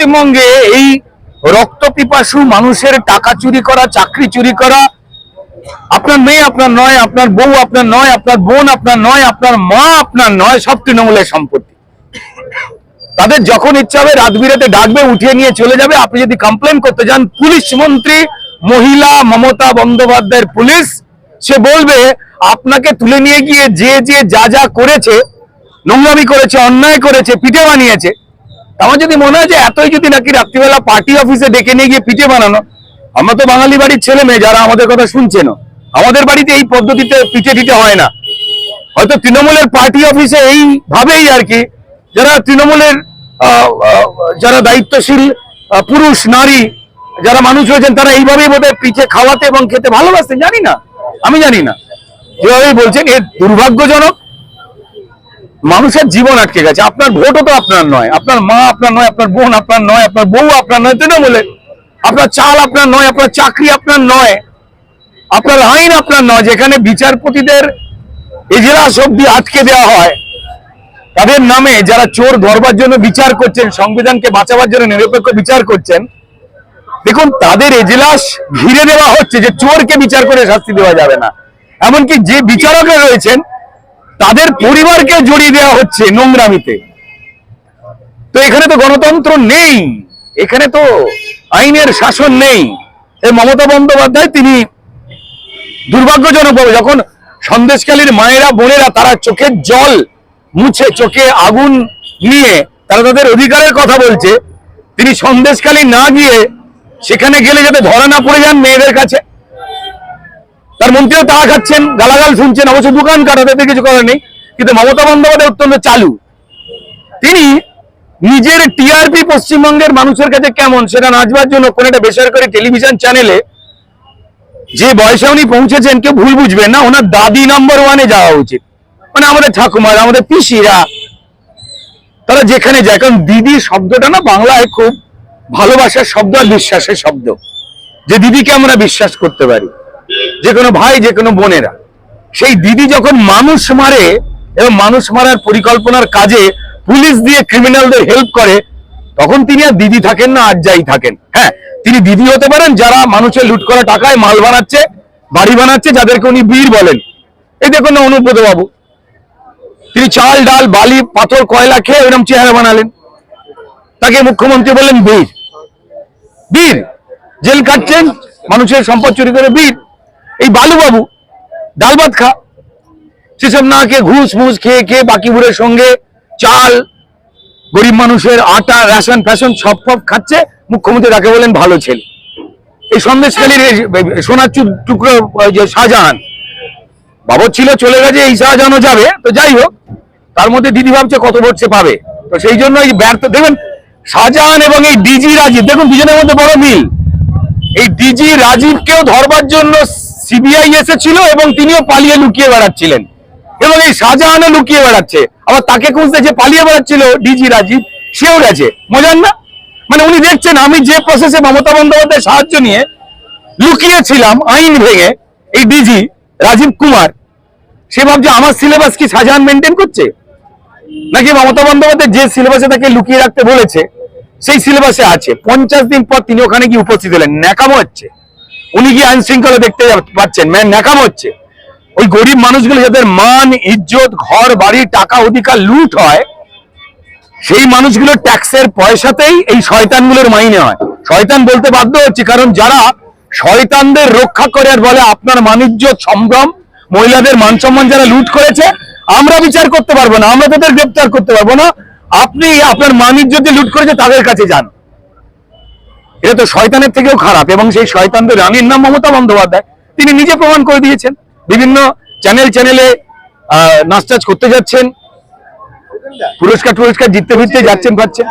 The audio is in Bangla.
পশ্চিমবঙ্গে এই রক্ত পিপাসু মানুষের টাকা চুরি করা, চাকরি চুরি করা, আপনার মেয়ে আপনার নয়, আপনার বউ আপনার নয়, আপনার বোন আপনার নয়, আপনার মা আপনার নয়, সব তৃণমূলের সম্পত্তি। তাদের যখন ইচ্ছা হবে রাত বিরাতে ডাকবে, উঠিয়ে নিয়ে চলে যাবে। আপনি যদি কমপ্লেন করতে যান, পুলিশ মন্ত্রী, মহিলা মমতা বন্দ্যোপাধ্যায়ের পুলিশ, সে বলবে, আপনাকে তুলে নিয়ে গিয়ে যে যে যা যা করেছে, নোংরামি করেছে, অন্যায় করেছে, পিঠে বানিয়েছে আমার যদি মনে হয় যে এতই যদি নাকি রাত্রিবেলা পার্টি অফিসে ডেকে নিয়ে গিয়ে পিঠে বানানো, আমরা তো বাঙালি বাড়ির ছেলে মেয়ে, যারা আমাদের কথা শুনছেন আমাদের বাড়িতে এই পদ্ধতিতে পিঠে টিঠে হয় না। হয়তো তৃণমূলের পার্টি অফিসে এইভাবেই আর কি, যারা তৃণমূলের যারা দায়িত্বশীল পুরুষ, নারী, যারা মানুষ হয়েছেন, তারা এইভাবেই বোধহয় পিঠে খাওয়াতে এবং খেতে ভালোবাসতেন, জানি না। আমি জানি না। যেভাবেই বলছেন এ দুর্ভাগ্যজনক মানুষের জীবন আটকে গেছে। আপনার ভোটও তো আপনার নয়। আপনার মা আপনার নয়, আপনার বোন আপনার নয়, আপনার বউ আপনার নয় তৃণমূলের আপনার চাল আপনার নয়, আপনার চাকরি আপনার নয়। আপনার আইন আপনার নয়। যেখানে বিচারপতিদের এজলাস অব্দি আটকে দেওয়া হয়, তাদের নামে যারা চোর ধরবার জন্য বিচার করছেন, সংবিধানকে বাঁচাবার জন্য নিরপেক্ষ বিচার করছেন, দেখুন, তাদের এজলাস ঘিরে দেওয়া হচ্ছে যে চোরকে বিচার করে শাস্তি দেওয়া যাবে না। এমনকি যে বিচারকরা রয়েছেন তাদের পরিবারকে জড়িয়ে দেওয়া হচ্ছে নোংরামিতে। তো এখানে তো গণতন্ত্র নেই, এখানে তো আইনের শাসন নেই। এই মমতা বন্দ্যোপাধ্যায় তিনি দুর্ভাগ্যজনক যখন সন্দেশকালীর মায়েরা, বোনেরা তারা চোখের জল মুছে, চোখে আগুন নিয়ে তারা তাদের অধিকারের কথা বলছে, তিনি সন্দেশকালী না গিয়ে সেখানে গেলে যাতে ধরা না পড়ে যান মেয়েদের কাছে। তার মন্ত্রীও তারা খাচ্ছেন, গালাগাল শুনছেন, অবশ্য দোকান কাটাতে কিছু করার নেই, কিন্তু মমতা বন্দ্যোপাধ্যায় অত্যন্ত চালু। তিনি নিজের টিআরপি পশ্চিমবঙ্গের মানুষের কাছে কেমন সেটা নাচবার জন্য কোন একটা বেসরকারি টেলিভিশন চ্যানেলে যে বয়সে উনি পৌঁছেছেন, কেউ ভুল বুঝবেন না, ওনার দাদি নাম্বার ওয়ানে যাওয়া উচিত। মানে আমাদের ঠাকুমার, আমাদের পিসিরা, তারা যেখানে যায়, কারণ দিদি শব্দটা না বাংলায় খুব ভালোবাসার শব্দ আর বিশ্বাসের শব্দ। যে দিদিকে আমরা বিশ্বাস করতে পারি। যে কোনো ভাই যে কোনো বোনেরা। সেই দিদি যখন মানুষ মারে এবং মানুষ মারার পরিকল্পনার কাজে পুলিশ দিয়ে ক্রিমিনালদের হেল্প করে, তখন তিনি আর দিদি থাকেন না, আর যাই থাকেন। হ্যাঁ তিনি দিদি হতে পারেন যারা মানুষের লুট করা টাকায় মাল বানাচ্ছে, বাড়ি বানাচ্ছে, যাদেরকে উনি বীর বলেন। এই দেখুন না অনুব্রত বাবু তিনি চাল, ডাল, বালি, পাথর, কয়লা খেয়ে এরকম চেহারা বানালেন। তাকে মুখ্যমন্ত্রী বললেন বীর। বীর! জেল কাটছেন মানুষের সম্পদ চুরি করে বীর। এই বালুবাবু ডাল ভাত খা। সেসব না খেয়ে ঘুষ মুস খেয়ে খেয়ে বাকি বুড়ের সঙ্গে চাল, গরিব মানুষের আটা, রেশন, ফ্যাশন সব সব খাচ্ছে মুখ্যমন্ত্রী তাকে বলেন ভালো ছেলে। এই সন্দেশকালীর সোনার টুকরো শাহজাহান। বাবর ছিল, চলে গেছে, এই শাহজাহানও যাবে, তো যাই হোক, তার মধ্যে দিদি ভাবছে কত ভোট পাবে। তো সেই জন্য এই ব্যর্থ দেখবেন শাহজাহান এবং এই ডিজি রাজীব, দেখুন দুজনের মধ্যে বড় মিল। এই ডিজি রাজীবকেও ধরবার জন্য সিবিআই এসেছিল এবং তিনিও পালিয়ে লুকিয়ে বেড়াচ্ছিলেন। এবং এই শাহজাহানও লুকিয়ে বেড়াচ্ছে। আবার তাকে খুঁজতে যে পালিয়ে বেড়াচ্ছিল ডিজি রাজীব, সেও গেছে। না? মানে উনি দেখছেন, আমি যে প্রসেসে মমতা বন্দ্যোপাধ্যায় সাহায্য নিয়ে লুকিয়েছিলাম, আইন ভেঙে, এই ডিজি রাজীব কুমার, সে ভাবছে, আমার সিলেবাস কি শাহজাহান মেনটেন করছে? নাকি মমতা বন্দ্যোপাধ্যায় যে সিলেবাসে তাকে লুকিয়ে রাখতে বলেছে, সেই সিলেবাসে আছে। পঞ্চাশ দিন পর তিনি ওখানে গিয়ে উপস্থিত হলেন। ন্যাকামো হচ্ছে। উনি কি আইন শৃঙ্খলা দেখতে পাচ্ছেন। ম্যান ন্যাকামো হচ্ছে। ওই গরিব মানুষগুলো যাদের মান, ইজ্জত, ঘর, বাড়ি, টাকা, অধিকার লুট হয়, সেই মানুষগুলোর ট্যাক্সের পয়সাতেই এই শয়তানগুলোর মাইনে হয়। শয়তান বলতে বাধ্য হচ্ছে, কারণ যারা শয়তানদের রক্ষা করে আর বলে, আপনার মানিজ্য সম্ভ্রম, মহিলাদের মান সম্মান যারা লুট করেছে, আমরা বিচার করতে পারব না, আমরা তাদের গ্রেপ্তার করতে পারব না। আপনি আপনার মানিজ্য যে লুট করেছে, তাদের কাছে যান। এটা তো শয়তানের থেকেও খারাপ এবং সেই শয়তানদের রানীর নাম মমতা বন্দ্যোপাধ্যায়। তিনি নিজে প্রমাণ করে দিয়েছেন। বিভিন্ন চ্যানেল চ্যানেলে নাচ টাচ করতে যাচ্ছেন। পুরস্কার টুরস্কার জিততে ফিরতে যাচ্ছেন পাচ্ছেন